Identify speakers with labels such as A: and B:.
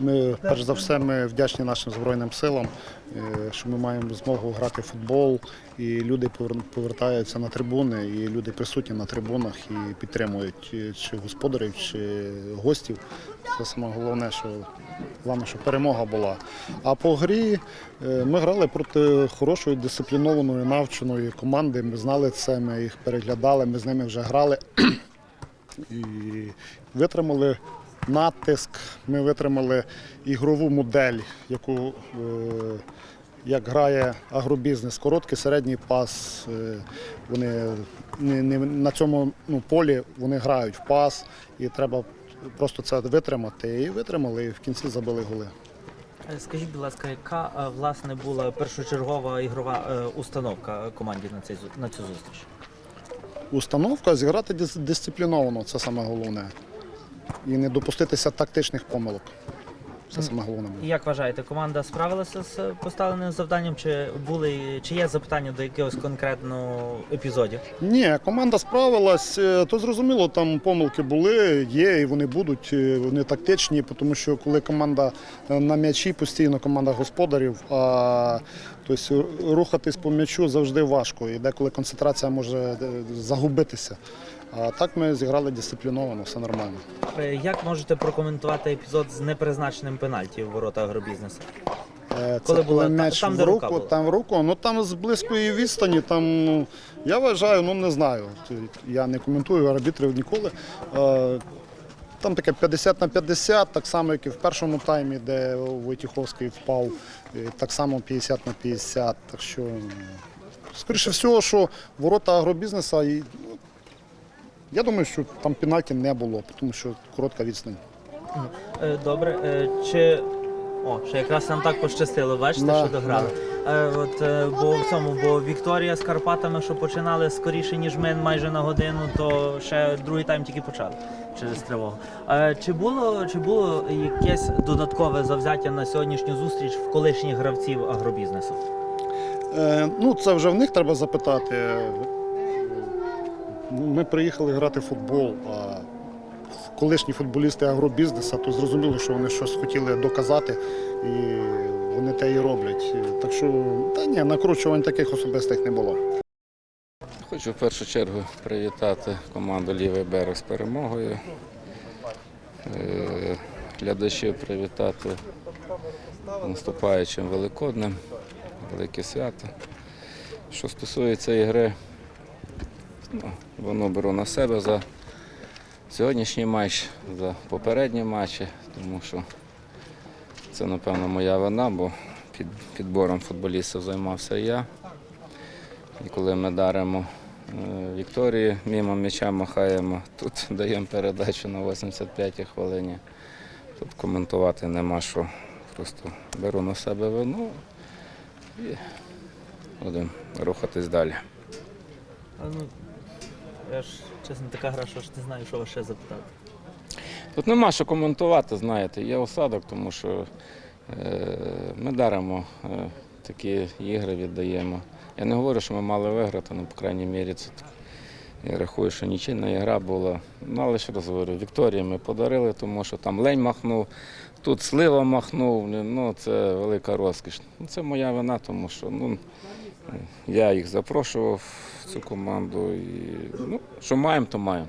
A: Ми перш за все ми вдячні нашим збройним силам, е, що ми маємо змогу грати в футбол, і люди повер- повертаються на трибуни, і люди присутні на трибунах і підтримують е, чи господарів, чи гостів. Це саме головне, що головне, щоб перемога була. А по грі е, ми грали проти хорошої дисциплінованої навченої команди. Ми знали це, ми їх переглядали, ми з ними вже грали і витримали натиск, ми витримали ігрову модель, яку е, як грає агробізнес, короткий середній пас. е, Вони не, не, на цьому ну, полі вони грають в пас, і треба просто це витримати. І витримали, і в кінці забили голи.
B: Е, Скажіть, будь ласка, яка власне була першочергова ігрова установка команді на цей на цю зустріч?
A: Установка зіграти дисципліновано, це саме головне. І не допуститися тактичних помилок. Це саме головне.
B: І Як вважаєте, команда справилася з поставленим завданням? Чи були чи є запитання до якогось конкретного епізодів?
A: Ні, команда справилась. е, То зрозуміло, там помилки були, є і вони будуть. е, Вони тактичні, тому що коли команда е, на м'ячі, постійно команда господарів, а тобто рухатись по м'ячу завжди важко. І деколи концентрація може е, загубитися. А так ми зіграли дисципліновано, все нормально.
B: Е, Як можете прокоментувати епізод з непризначеним пенальті в ворота агробізнесу?
A: Е,
B: Коли
A: Це
B: була-
A: коли м'яч
B: там,
A: в руку,
B: була.
A: там в руку, ну там з близької відстані, там, ну, я вважаю, ну не знаю. Я не коментую арбітрів ніколи. Там таке 50 на 50, так само, як і в першому таймі, де Войтіховський впав, е, так само 50 на 50. Так що, скоріше всього, що ворота агробізнесу, і, ну, я думаю, що там пенальті не було, тому що коротка відстань.
B: Е, Добре, е, чи о, ще якраз нам так пощастило, бачите, що дограли. Е, От е, бо в цьому, бо Вікторія з Карпатами, що починали скоріше, ніж ми, майже на годину, то ще другий тайм тільки почали через тривогу. Е, Чи було, чи було якесь додаткове завзяття на сьогоднішню зустріч в колишніх гравців агробізнесу?
A: Е, ну, це вже в них треба запитати. Ми приїхали грати в футбол, а колишні футболісти агробізнесу, то зрозуміло, що вони щось хотіли доказати, і вони те і роблять. Так що, та ні, накручувань таких особистих не було.
C: Хочу в першу чергу привітати команду Лівий берег з перемогою. Е, Глядачів привітати наступаючим Великоднем, велике свято. Що стосується ігри, ну, воно беру на себе за сьогоднішній матч, за попередні матчі, тому що це, напевно, моя вина, бо під підбором футболістів займався я. І коли ми даримо е, Вікторії, мимо м'яча махаємо, тут даємо передачу на 85-й хвилині. Тут коментувати нема що. Просто беру на себе вину і будемо рухатись далі.
B: Ну, я ж чесно така гра, що ж не знаю, що вас ще запитати.
C: Тут нема що коментувати, знаєте, є осадок, тому що е, ми даримо е, такі ігри, віддаємо. Я не говорю, що ми мали виграти, ну, по крайній мірі, це. Я рахую, що нічийна гра була. Ну, але ще раз говорю, Вікторії ми подарили, тому що там лень махнув, тут слива махнув. Ну, це велика розкіш. Ну, Це моя вина, тому що ну, я їх запрошував в цю команду. І, ну, що маємо, то маємо.